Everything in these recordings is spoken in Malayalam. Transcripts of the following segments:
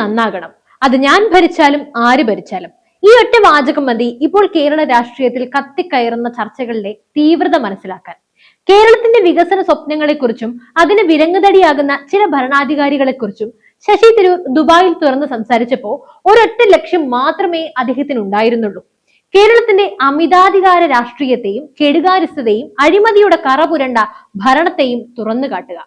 നന്നാകണം. അത് ഞാൻ ഭരിച്ചാലും ആര് ഭരിച്ചാലും. ഈ ഒറ്റ വാചകം മതി ഇപ്പോൾ കേരള രാഷ്ട്രീയത്തിൽ കത്തിക്കയറുന്ന ചർച്ചകളുടെ തീവ്രത മനസ്സിലാക്കാൻ. കേരളത്തിന്റെ വികസന സ്വപ്നങ്ങളെക്കുറിച്ചും അതിന് വിരങ്ങുതടിയാകുന്ന ചില ഭരണാധികാരികളെക്കുറിച്ചും ശശി തരൂർ ദുബായിൽ തുറന്ന് സംസാരിച്ചപ്പോ ഒരൊറ്റ ലക്ഷ്യം മാത്രമേ അദ്ദേഹത്തിന് ഉണ്ടായിരുന്നുള്ളൂ കേരളത്തിന്റെ അമിതാധികാര രാഷ്ട്രീയത്തെയും കെടുകാര്യസ്ഥതയും അഴിമതിയുടെ കറപുരണ്ട ഭരണത്തെയും തുറന്നു കാട്ടുക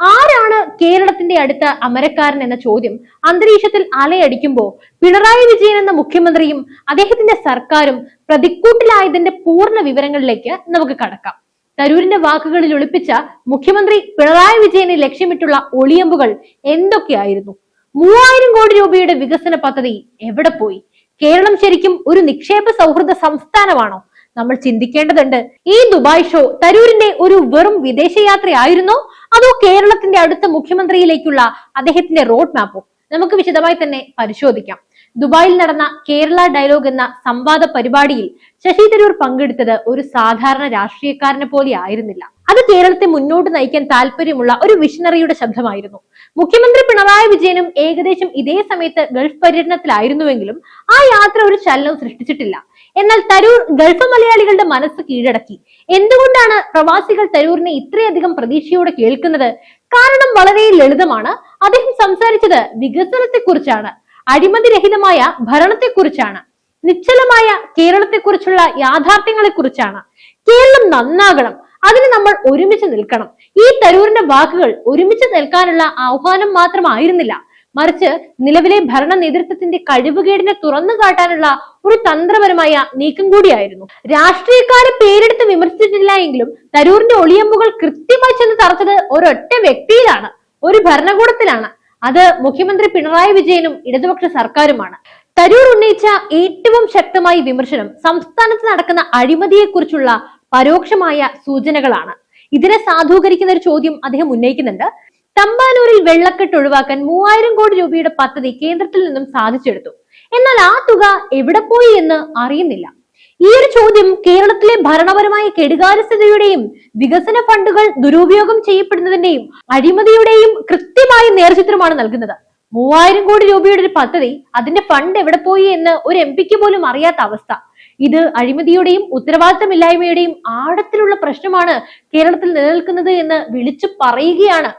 ആരാണ് കേരളത്തിന്റെ അടുത്ത അമരക്കാരൻ എന്ന ചോദ്യം അന്തരീക്ഷത്തിൽ അലയടിക്കുമ്പോൾ പിണറായി വിജയൻ എന്ന മുഖ്യമന്ത്രിയും അദ്ദേഹത്തിന്റെ സർക്കാരും പ്രതിക്കൂട്ടിലായതിന്റെ പൂർണ വിവരങ്ങളിലേക്ക് നമുക്ക് കടക്കാം. തരൂരിന്റെ വാക്കുകളിൽ ഒളിപ്പിച്ച മുഖ്യമന്ത്രി പിണറായി വിജയനെ ലക്ഷ്യമിട്ടുള്ള ഒളിയമ്പുകൾ എന്തൊക്കെയായിരുന്നു? മൂവായിരം കോടി രൂപയുടെ വികസന പദ്ധതി എവിടെ പോയി? കേരളം ശരിക്കും ഒരു നിക്ഷേപ സൗഹൃദ സംസ്ഥാനമാണോ? നമ്മൾ ചിന്തിക്കേണ്ടതുണ്ട്. ഈ ദുബായ് ഷോ തരൂരിന്റെ ഒരു വെറും വിദേശയാത്രയായിരുന്നോ? അതോ കേരളത്തിന്റെ അടുത്ത മുഖ്യമന്ത്രിയിലേക്കുള്ള അദ്ദേഹത്തിന്റെ റോഡ് മാപ്പോ നമുക്ക് വിശദമായി തന്നെ പരിശോധിക്കാം. ദുബായിൽ നടന്ന കേരള ഡയലോഗ് എന്ന സംവാദ പരിപാടിയിൽ ശശി തരൂർ പങ്കെടുത്തത് ഒരു സാധാരണ രാഷ്ട്രീയക്കാരനെ പോലെ ആയിരുന്നില്ല. അത് കേരളത്തെ മുന്നോട്ട് നയിക്കാൻ താല്പര്യമുള്ള ഒരു വിഷണറിയുടെ ശബ്ദമായിരുന്നു. മുഖ്യമന്ത്രി പിണറായി വിജയനും ഏകദേശം ഇതേ സമയത്ത് ഗൾഫ് പര്യടനത്തിലായിരുന്നുവെങ്കിലും ആ യാത്ര ഒരു ചലനം സൃഷ്ടിച്ചിട്ടില്ല. എന്നാൽ തരൂർ ഗൾഫ് മലയാളികളുടെ മനസ്സ് കീഴടക്കി. എന്തുകൊണ്ടാണ് പ്രവാസികൾ തരൂരിനെ ഇത്രയധികം പ്രതീക്ഷയോടെ കേൾക്കുന്നത്? കാരണം വളരെ ലളിതമാണ്. അദ്ദേഹം സംസാരിച്ചത് വികസനത്തെക്കുറിച്ചാണ്. അഴിമതിരഹിതമായ ഭരണത്തെക്കുറിച്ചാണ്. നിശ്ചലമായ കേരളത്തെക്കുറിച്ചുള്ള യാഥാർത്ഥ്യങ്ങളെക്കുറിച്ചാണ്. കേരളം നന്നാകണം. അതിന് നമ്മൾ ഒരുമിച്ച് നിൽക്കണം. ഈ തരൂരിന്റെ വാക്കുകൾ ഒരുമിച്ച് നിൽക്കാനുള്ള ആഹ്വാനം മാത്രമായിരുന്നില്ല. മറിച്ച് നിലവിലെ ഭരണ നേതൃത്വത്തിന്റെ കഴിവുകേടിനെ തുറന്നു കാട്ടാനുള്ള ഒരു തന്ത്രപരമായ നീക്കം കൂടിയായിരുന്നു. രാഷ്ട്രീയക്കാരെ പേരെടുത്ത് വിമർശിച്ചിട്ടില്ല എങ്കിലും തരൂരിന്റെ ഒളിയമ്പുകൾ കൃത്യമായി ചെന്ന് തറച്ചത് ഒരൊറ്റ വ്യക്തിയിലാണ്. ഒരു ഭരണകൂടത്തിലാണ്. അത് മുഖ്യമന്ത്രി പിണറായി വിജയനും ഇടതുപക്ഷ സർക്കാരുമാണ്. തരൂർ ഉന്നയിച്ച ഏറ്റവും ശക്തമായ വിമർശനം സംസ്ഥാനത്ത് നടക്കുന്ന അഴിമതിയെക്കുറിച്ചുള്ള പരോക്ഷമായ സൂചനകളാണ്. ഇതിനെ സാധൂകരിക്കുന്ന ഒരു ചോദ്യം അദ്ദേഹം ഉന്നയിക്കുന്നുണ്ട്. തമ്പാനൂരിൽ വെള്ളക്കെട്ട് ഒഴിവാക്കാൻ മൂവായിരം കോടി രൂപയുടെ പദ്ധതി കേന്ദ്രത്തിൽ നിന്നും സാധിച്ചെടുത്തു. എന്നാൽ ആ തുക എവിടെ പോയി എന്ന് അറിയുന്നില്ല. ഈ ഒരു ചോദ്യം കേരളത്തിലെ ഭരണപരമായ കെടുകാര്യസ്ഥതയുടെയും വികസന ഫണ്ടുകൾ ദുരുപയോഗം ചെയ്യപ്പെടുന്നതിന്റെയും അഴിമതിയുടെയും കൃത്യമായ നേർചിത്രമാണ് നൽകുന്നത്. മൂവായിരം കോടി രൂപയുടെ ഒരു പദ്ധതി അതിന്റെ ഫണ്ട് എവിടെ പോയി എന്ന് ഒരു എം പിക്ക് പോലും അറിയാത്ത അവസ്ഥ. ഇത് അഴിമതിയുടെയും ഉത്തരവാദിത്തമില്ലായ്മയുടെയും ആഴത്തിലുള്ള പ്രശ്നമാണ് കേരളത്തിൽ നിലനിൽക്കുന്നത് എന്ന് വിളിച്ചു പറയുകയാണ്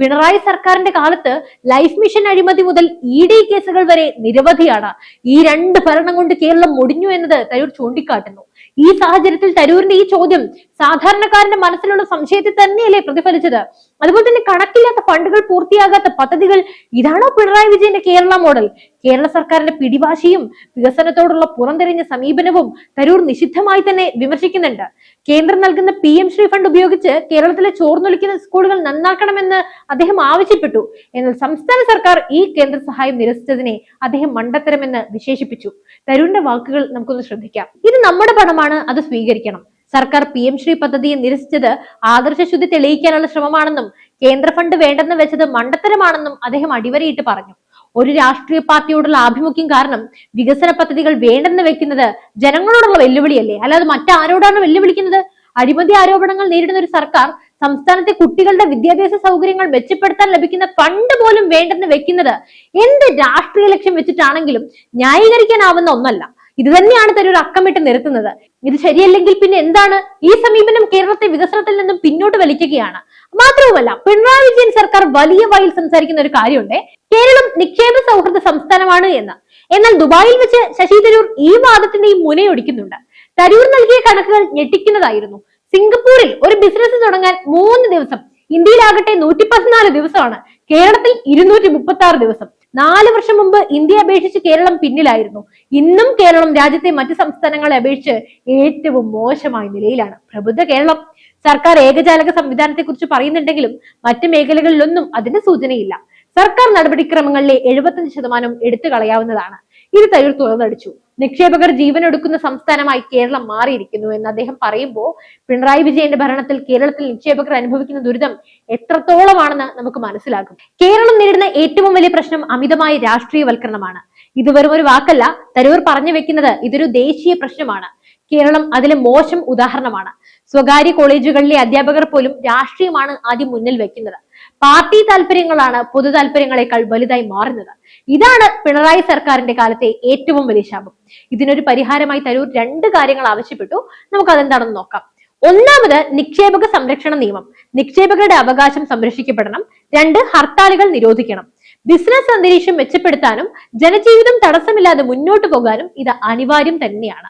പിണറായി സർക്കാരിന്റെ കാലത്ത് ലൈഫ് മിഷൻ അഴിമതി മുതൽ ഇ ഡി കേസുകൾ വരെ നിരവധിയാണ്. ഈ രണ്ട് ഭരണം കൊണ്ട് കേരളം മുടിഞ്ഞു എന്നത് തരൂർ ചൂണ്ടിക്കാട്ടുന്നു. ഈ സാഹചര്യത്തിൽ തരൂരിന്റെ ഈ ചോദ്യം സാധാരണക്കാരന്റെ മനസ്സിലുള്ള സംശയത്തെ തന്നെയല്ലേ പ്രതിഫലിച്ചത്? അതുപോലെ തന്നെ കണക്കില്ലാത്ത ഫണ്ടുകൾ പൂർത്തിയാകാത്ത പദ്ധതികൾ ഇതാണോ പിണറായി വിജയന്റെ കേരള മോഡൽ? കേരള സർക്കാരിന്റെ പിടിവാശിയും വികസനത്തോടുള്ള പുറംതിരിഞ്ഞ സമീപനവും തരൂർ നിഷിദ്ധമായി തന്നെ വിമർശിക്കുന്നുണ്ട്. കേന്ദ്രം നൽകുന്ന പി എം ശ്രീ ഫണ്ട് ഉപയോഗിച്ച് കേരളത്തിലെ ചോർന്നൊലിക്കുന്ന സ്കൂളുകൾ നന്നാക്കണമെന്ന് അദ്ദേഹം ആവശ്യപ്പെട്ടു. എന്നാൽ സംസ്ഥാന സർക്കാർ ഈ കേന്ദ്ര സഹായം നിരസിച്ചതിനെ അദ്ദേഹം മണ്ടത്തരമെന്ന് വിശേഷിപ്പിച്ചു. തരൂരിന്റെ വാക്കുകൾ നമുക്കൊന്ന് ശ്രദ്ധിക്കാം. ഇത് നമ്മുടെ പണമാണ് അത് സ്വീകരിക്കണം. സർക്കാർ പി എം ശ്രീ പദ്ധതിയെ നിരസിച്ചത് ആദർശശുദ്ധി തെളിയിക്കാനുള്ള ശ്രമമാണെന്നും കേന്ദ്ര ഫണ്ട് വേണ്ടെന്ന് വെച്ചത് മണ്ടത്തരമാണെന്നും അദ്ദേഹം അടിവരയിട്ട് പറഞ്ഞു. ഒരു രാഷ്ട്രീയ പാർട്ടിയോടുള്ള ആഭിമുഖ്യം കാരണം വികസന പദ്ധതികൾ വേണ്ടെന്ന് വെക്കുന്നത് ജനങ്ങളോടുള്ള വെല്ലുവിളിയല്ലേ? അല്ലാതെ മറ്റാരോടാണ് വെല്ലുവിളിക്കുന്നത്? അഴിമതി ആരോപണങ്ങൾ നേരിടുന്ന ഒരു സർക്കാർ സംസ്ഥാനത്തെ കുട്ടികളുടെ വിദ്യാഭ്യാസ സൗകര്യങ്ങൾ മെച്ചപ്പെടുത്താൻ ലഭിക്കുന്ന ഫണ്ട് പോലും വേണ്ടെന്ന് വെക്കുന്നത് എന്ത് രാഷ്ട്രീയ ലക്ഷ്യം വെച്ചിട്ടാണെങ്കിലും ന്യായീകരിക്കാനാവുന്ന ഒന്നല്ല. ഇത് തന്നെയാണ് തരൂർ അക്കമിട്ട് നിരത്തുന്നത്. ഇത് ശരിയല്ലെങ്കിൽ പിന്നെ എന്താണ്? ഈ സമീപനം കേരളത്തെ വികസനത്തിൽ നിന്നും പിന്നോട്ട് വലിക്കുകയാണ്. മാത്രവുമല്ല പിണറായി വിജയൻ സർക്കാർ വലിയ വായിൽ സംസാരിക്കുന്ന ഒരു കാര്യമുണ്ട്. കേരളം നിക്ഷേപ സൗഹൃദ സംസ്ഥാനമാണ് എന്ന്. എന്നാൽ ദുബായിൽ വെച്ച് ശശി തരൂർ ഈ വാദത്തിന്റെയും മുനയൊടിക്കുന്നുണ്ട് തരൂർ നൽകിയ കണക്കുകൾ ഞെട്ടിക്കുന്നതായിരുന്നു. സിംഗപ്പൂരിൽ ഒരു ബിസിനസ് തുടങ്ങാൻ മൂന്ന് ദിവസം. ഇന്ത്യയിലാകട്ടെ നൂറ്റി പതിനാല് ദിവസമാണ്. കേരളത്തിൽ ഇരുന്നൂറ്റി മുപ്പത്തി ആറ് ദിവസം. നാല് വർഷം മുമ്പ് ഇന്ത്യയെ അപേക്ഷിച്ച് കേരളം പിന്നിലായിരുന്നു. ഇന്നും കേരളം രാജ്യത്തെ മറ്റു സംസ്ഥാനങ്ങളെ അപേക്ഷിച്ച് ഏറ്റവും മോശമായ നിലയിലാണ്. പ്രബുദ്ധ കേരളം. സർക്കാർ ഏകജാലക സംവിധാനത്തെ കുറിച്ച് പറയുന്നുണ്ടെങ്കിലും മറ്റു മേഖലകളിലൊന്നും അതിന് സൂചനയില്ല. സർക്കാർ നടപടിക്രമങ്ങളിലെ എഴുപത്തഞ്ച് ശതമാനം എടുത്തു കളയാവുന്നതാണ്. ഇത് തയ്യൽ തുറന്നടിച്ചു നിക്ഷേപകർ ജീവൻ എടുക്കുന്ന സംസ്ഥാനമായി കേരളം മാറിയിരിക്കുന്നു എന്ന് അദ്ദേഹം പറയുമ്പോൾ പിണറായി വിജയന്റെ ഭരണത്തിൽ കേരളത്തിൽ നിക്ഷേപകർ അനുഭവിക്കുന്ന ദുരിതം എത്രത്തോളമാണെന്ന് നമുക്ക് മനസ്സിലാകും. കേരളം നേരിടുന്ന ഏറ്റവും വലിയ പ്രശ്നം അമിതമായ രാഷ്ട്രീയവൽക്കരണമാണ്. ഇത് വെറും ഒരു വാക്കല്ല തരൂർ പറഞ്ഞു വെക്കുന്നത് ഇതൊരു ദേശീയ പ്രശ്നമാണ്. കേരളം അതിലെ മോശം ഉദാഹരണമാണ്. സ്വകാര്യ കോളേജുകളിലെ അധ്യാപകർ പോലും രാഷ്ട്രീയമാണ് ആദ്യം മുന്നിൽ വെക്കുന്നത്. പാർട്ടി താല്പര്യങ്ങളാണ് പൊതു താല്പര്യങ്ങളെക്കാൾ വലുതായി മാറുന്നത്. ഇതാണ് പിണറായി സർക്കാരിന്റെ കാലത്തെ ഏറ്റവും വലിയ ശാപം. ഇതിനൊരു പരിഹാരമായി തരൂർ രണ്ട് കാര്യങ്ങൾ ആവശ്യപ്പെട്ടു. നമുക്ക് അതെന്താണെന്ന് നോക്കാം. ഒന്നാമത് നിക്ഷേപക സംരക്ഷണ നിയമം. നിക്ഷേപകരുടെ അവകാശം സംരക്ഷിക്കപ്പെടണം. രണ്ട് ഹർത്താലുകൾ നിരോധിക്കണം. ബിസിനസ് അന്തരീക്ഷം മെച്ചപ്പെടുത്താനും ജനജീവിതം തടസ്സമില്ലാതെ മുന്നോട്ട് പോകാനും ഇത് അനിവാര്യം തന്നെയാണ്.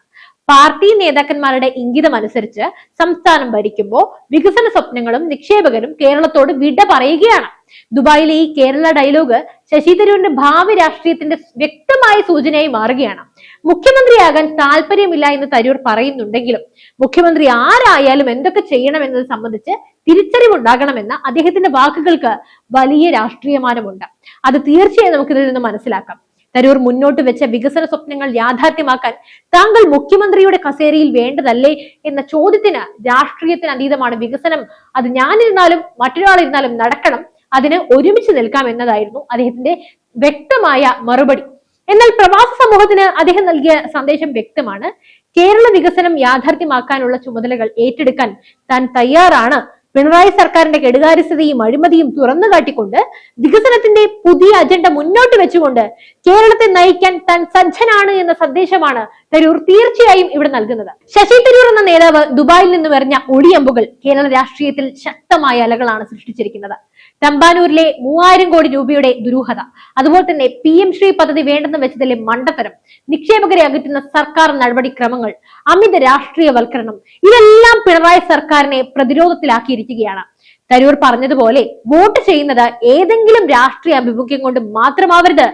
പാർട്ടി നേതാക്കന്മാരുടെ ഇംഗിതം അനുസരിച്ച് സംസ്ഥാനം ഭരിക്കുമ്പോൾ വികസന സ്വപ്നങ്ങളും നിക്ഷേപകരും കേരളത്തോട് വിട പറയുകയാണ്. ദുബായിലെ ഈ കേരള ഡയലോഗ് ശശി തരൂരിന്റെ ഭാവി രാഷ്ട്രീയത്തിന്റെ വ്യക്തമായ സൂചനയായി മാറുകയാണ്. മുഖ്യമന്ത്രിയാകാൻ താല്പര്യമില്ല എന്ന് തരൂർ പറയുന്നുണ്ടെങ്കിലും മുഖ്യമന്ത്രി ആരായാലും എന്തൊക്കെ ചെയ്യണം ചെയ്യണമെന്നത് സംബന്ധിച്ച് തിരിച്ചറിവുണ്ടാകണമെന്ന അദ്ദേഹത്തിന്റെ വാക്കുകൾക്ക് വലിയ രാഷ്ട്രീയമാനമുണ്ട്. അത് തീർച്ചയായും നമുക്കിതിൽ നിന്ന് മനസ്സിലാക്കാം. തരൂർ മുന്നോട്ട് വെച്ച വികസന സ്വപ്നങ്ങൾ യാഥാർത്ഥ്യമാക്കാൻ താങ്കൾ മുഖ്യമന്ത്രിയുടെ കസേരയിൽ വേണ്ടതല്ലേ എന്ന ചോദ്യത്തിന് രാഷ്ട്രീയത്തിന് അതീതമാണ് വികസനം. അത് ഞാനിരുന്നാലും മറ്റൊരാളിരുന്നാലും നടക്കണം. അതിന് ഒരുമിച്ച് നിൽക്കാം എന്നതായിരുന്നു അദ്ദേഹത്തിന്റെ വ്യക്തമായ മറുപടി. എന്നാൽ പ്രവാസ സമൂഹത്തിന് അദ്ദേഹം നൽകിയ സന്ദേശം വ്യക്തമാണ്. കേരള വികസനം യാഥാർത്ഥ്യമാക്കാനുള്ള ചുമതലകൾ ഏറ്റെടുക്കാൻ താൻ തയ്യാറാണ്. പിണറായി സർക്കാരിന്റെ കെടുകാര്യസ്ഥതയും അഴിമതിയും തുറന്നു കാട്ടിക്കൊണ്ട് വികസനത്തിന്റെ പുതിയ അജണ്ട മുന്നോട്ട് വെച്ചുകൊണ്ട് കേരളത്തെ നയിക്കാൻ താൻ സജ്ജനാണ് എന്ന സന്ദേശമാണ് തരൂർ തീർച്ചയായും ഇവിടെ നൽകുന്നത്. ശശി തരൂർ എന്ന നേതാവ് ദുബായിൽ നിന്നും എറിഞ്ഞ ഒടിയമ്പുകൾ കേരള രാഷ്ട്രീയത്തിൽ ശക്തമായ അലകളാണ് സൃഷ്ടിച്ചിരിക്കുന്നത്. തമ്പാനൂരിലെ മൂവായിരം കോടി രൂപയുടെ ദുരൂഹത. അതുപോലെ തന്നെ പി എം ശ്രീ പദ്ധതി വേണ്ടെന്ന് വെച്ചതിലെ മണ്ടത്തരം നിക്ഷേപകരെ അകറ്റുന്ന സർക്കാർ നടപടിക്രമങ്ങൾ അമിത രാഷ്ട്രീയവൽക്കരണം ഇതെല്ലാം പിണറായി സർക്കാരിനെ പ്രതിരോധത്തിലാക്കിയിരിക്കുകയാണ്. തരൂർ പറഞ്ഞതുപോലെ വോട്ട് ചെയ്യുന്നത് ഏതെങ്കിലും രാഷ്ട്രീയ അഭിമുഖ്യം കൊണ്ട് മാത്രമാവരുത്.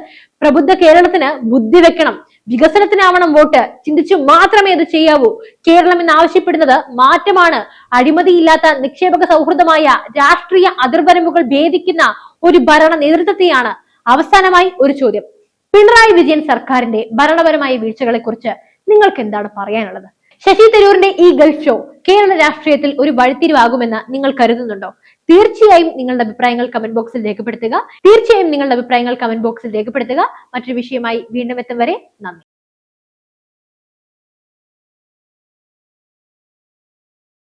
പ്രബുദ്ധ കേരളത്തിന് ബുദ്ധി വെക്കണം. വികസനത്തിനാവണം വോട്ട്. ചിന്തിച്ചു മാത്രമേ അത് ചെയ്യാവൂ. കേരളം എന്ന് ആവശ്യപ്പെടുന്നത് മാറ്റമാണ്. അഴിമതിയില്ലാത്ത നിക്ഷേപക സൗഹൃദമായ രാഷ്ട്രീയ അതിർവരമ്പുകൾ ഭേദിക്കുന്ന ഒരു ഭരണ നേതൃത്വത്തെയാണ് അവസാനമായി ഒരു ചോദ്യം. പിണറായി വിജയൻ സർക്കാരിന്റെ ഭരണപരമായ വീഴ്ചകളെ കുറിച്ച് നിങ്ങൾക്ക് എന്താണ് പറയാനുള്ളത്? ശശി തരൂരിന്റെ ഈ ഗൾഫ് ഷോ കേരള രാഷ്ട്രീയത്തിൽ ഒരു വഴിത്തിരിവാകുമെന്ന് നിങ്ങൾ കരുതുന്നുണ്ടോ? തീർച്ചയായും നിങ്ങളുടെ അഭിപ്രായങ്ങൾ കമന്റ് ബോക്സിൽ രേഖപ്പെടുത്തുക. തീർച്ചയായും നിങ്ങളുടെ അഭിപ്രായങ്ങൾ കമന്റ് ബോക്സിൽ രേഖപ്പെടുത്തുക. മറ്റൊരു വിഷയമായി വീണ്ടും എത്തും വരെ നന്ദി.